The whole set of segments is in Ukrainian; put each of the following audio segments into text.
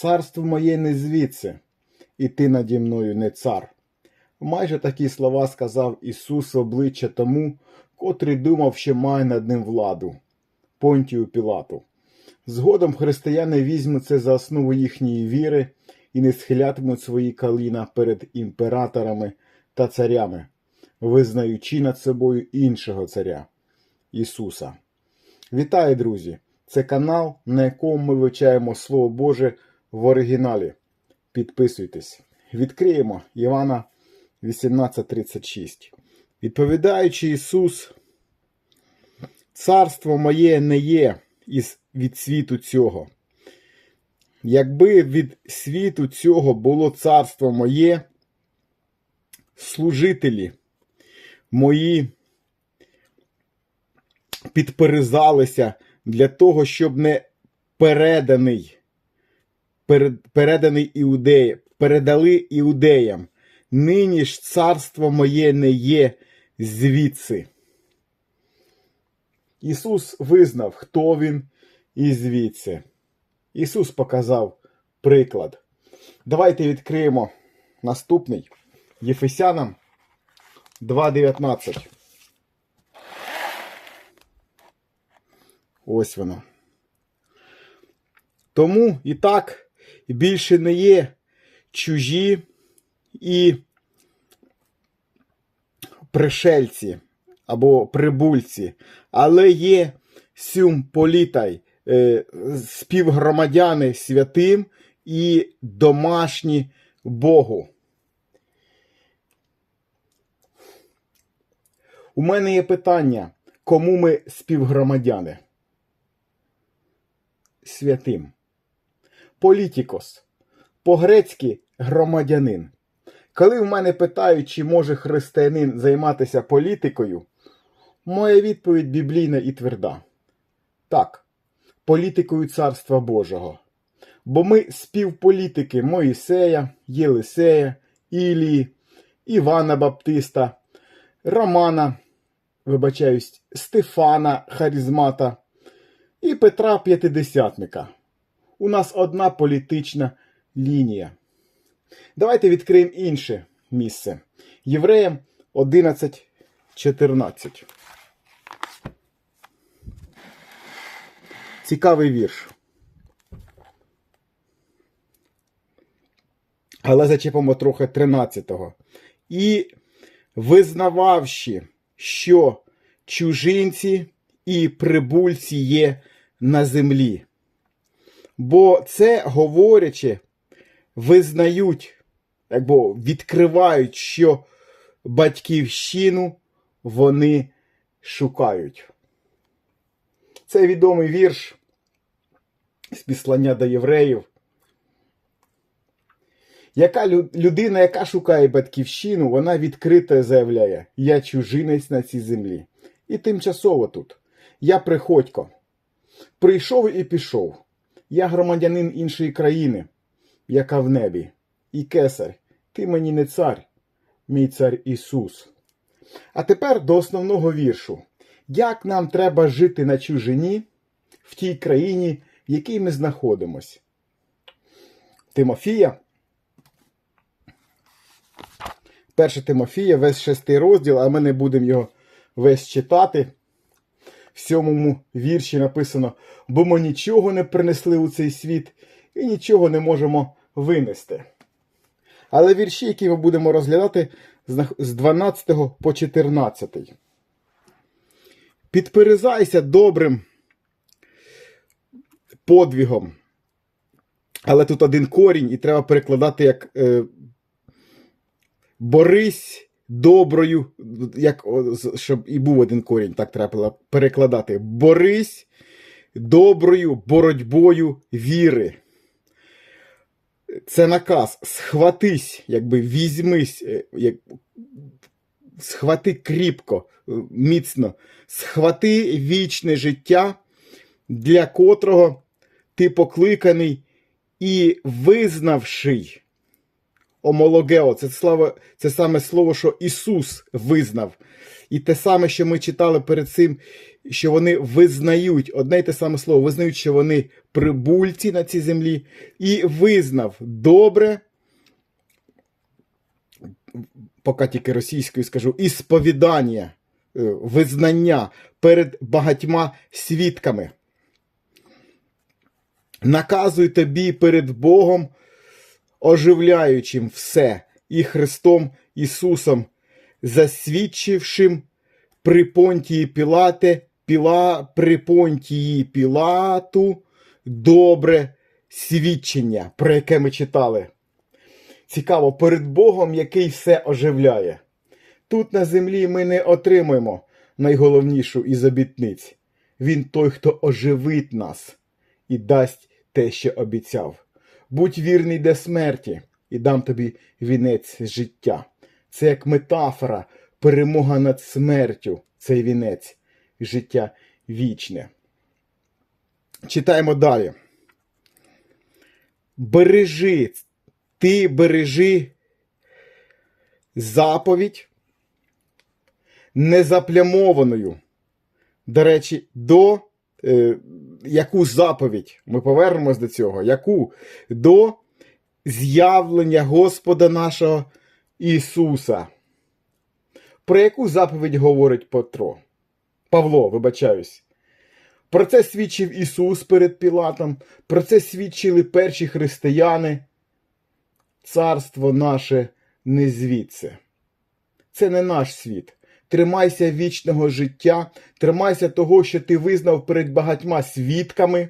царство моє не звідси, і ти наді мною не цар. Майже такі слова сказав Ісус обличчя тому, котрий думав, що має над ним владу Понтію Пілату. Згодом християни візьмуть це за основу їхньої віри і не схилятимуть свої коліна перед імператорами та царями, визнаючи над собою іншого царя Ісуса. Вітаю, друзі! Це канал, на якому ми вивчаємо Слово Боже в оригіналі. Підписуйтесь. Відкриємо Івана 18:36. Відповідаючи Ісус, царство моє не є із від світу цього. Якби від світу цього було царство моє, служителі мої підперезалися для того, щоб не переданий, перед, переданий іудеям, передали іудеям. Нині ж царство моє не є звідси. Ісус визнав, хто він і звідси. Ісус показав приклад. Давайте відкриємо наступний Єфесянам 2.19. Ось воно. Тому і так більше не є чужі і пришельці або прибульці, але є сюм політай, е, співгромадяни святим і домашні Богу. У мене є питання, кому ми співгромадяни? Святим. Політікос. По-грецьки громадянин. Коли в мене питають, чи може християнин займатися політикою, моя відповідь біблійна і тверда. Так, політикою Царства Божого. Бо ми співполітики Моїсея, Єлисея, Ілії, Івана Баптиста, Романа, вибачаюсь, Стефана Харизмата і Петра П'ятидесятника. У нас одна політична лінія. Давайте відкриємо інше місце. Євреям 11.14. Цікавий вірш. Але зачепимо трохи 13-го. І визнававши, що чужинці і прибульці є на землі. Бо це говорячи, визнають, або відкривають, що батьківщину вони шукають. Це відомий вірш з післання до євреїв. Яка людина, яка шукає батьківщину, вона відкрито заявляє: Я чужинець на цій землі. І тимчасово тут. Я приходько. Прийшов і пішов. Я громадянин іншої країни, яка в небі. І кесар, ти мені не цар, мій цар Ісус. А тепер до основного віршу. Як нам треба жити на чужині в тій країні, в якій ми знаходимось? Тимофія. 1 Тимофія, весь шестий розділ, а ми не будемо його весь читати. В сьомому вірші написано: бо ми нічого не принесли у цей світ і нічого не можемо винести. Але вірші, які ми будемо розглядати з 12 по 14. Підперезайся добрим подвігом. Але тут один корінь, і треба перекладати як е, борись доброю, як, щоб і був один корінь, так треба перекладати. Борись доброю боротьбою віри. Це наказ. Схватись, якби візьмись, е, як, схвати кріпко, е, міцно, схвати вічне життя, для котрого ти покликаний і визнавши омологео. Це, слава, це саме слово, що Ісус визнав. І те саме, що ми читали перед цим, що вони визнають одне й те саме слово, визнають, що вони прибульці на цій землі, і визнав добре, поки тільки російською скажу, і сповідання, е, визнання перед багатьма свідками. Наказуй тобі перед Богом, оживляючим все, і Христом Ісусом, засвідчившим при Понтії Пілате, Піла, при Понтії Пілату добре свідчення, про яке ми читали. Цікаво, перед Богом, який все оживляє. Тут на землі ми не отримаємо найголовнішу із обітниць. Він той, хто оживить нас і дасть те, що обіцяв. Будь вірний до смерті, і дам тобі вінець життя. Це як метафора, перемога над смертю, цей вінець, життя вічне. Читаємо далі. Бережи, ти бережи заповідь незаплямованою. До речі, до яку заповідь? Ми повернемось до цього. Яку? До з'явлення Господа нашого Ісуса. Про яку заповідь говорить Петро? Павло, вибачаюсь. Про це свідчив Ісус перед Пілатом, про це свідчили перші християни. Царство наше не звідси. Це не наш світ. Тримайся вічного життя, тримайся того, що ти визнав перед багатьма свідками.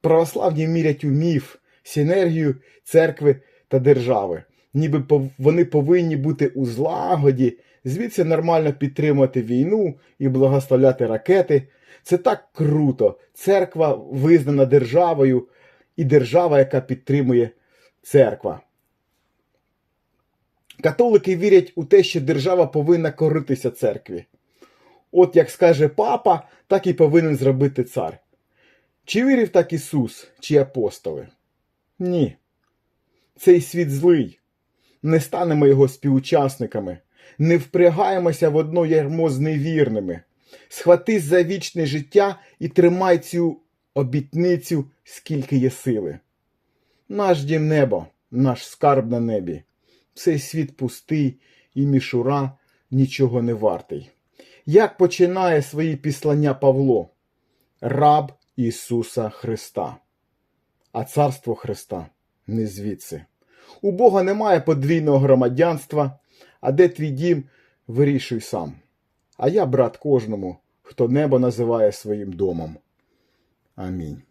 Православні мірять у міф, синергію церкви та держави. Ніби вони повинні бути у злагоді, звідси нормально підтримувати війну і благословляти ракети. Це так круто. Церква визнана державою і держава, яка підтримує церква. Католики вірять у те, що держава повинна коритися церкві. От як скаже папа, так і повинен зробити цар. Чи вірив так Ісус, чи апостоли? Ні. Цей світ злий. Не станемо його співучасниками, не впрягаємося в одно ярмо з невірними. Схватись за вічне життя і тримай цю обітницю, скільки є сили. Наш дім небо, наш скарб на небі. Цей світ пустий і мішура нічого не вартий. Як починає свої післання Павло? Раб Ісуса Христа. А царство Христа не звідси. У Бога немає подвійного громадянства, а де твій дім, вирішуй сам. А я брат кожному, хто небо називає своїм домом. Амінь.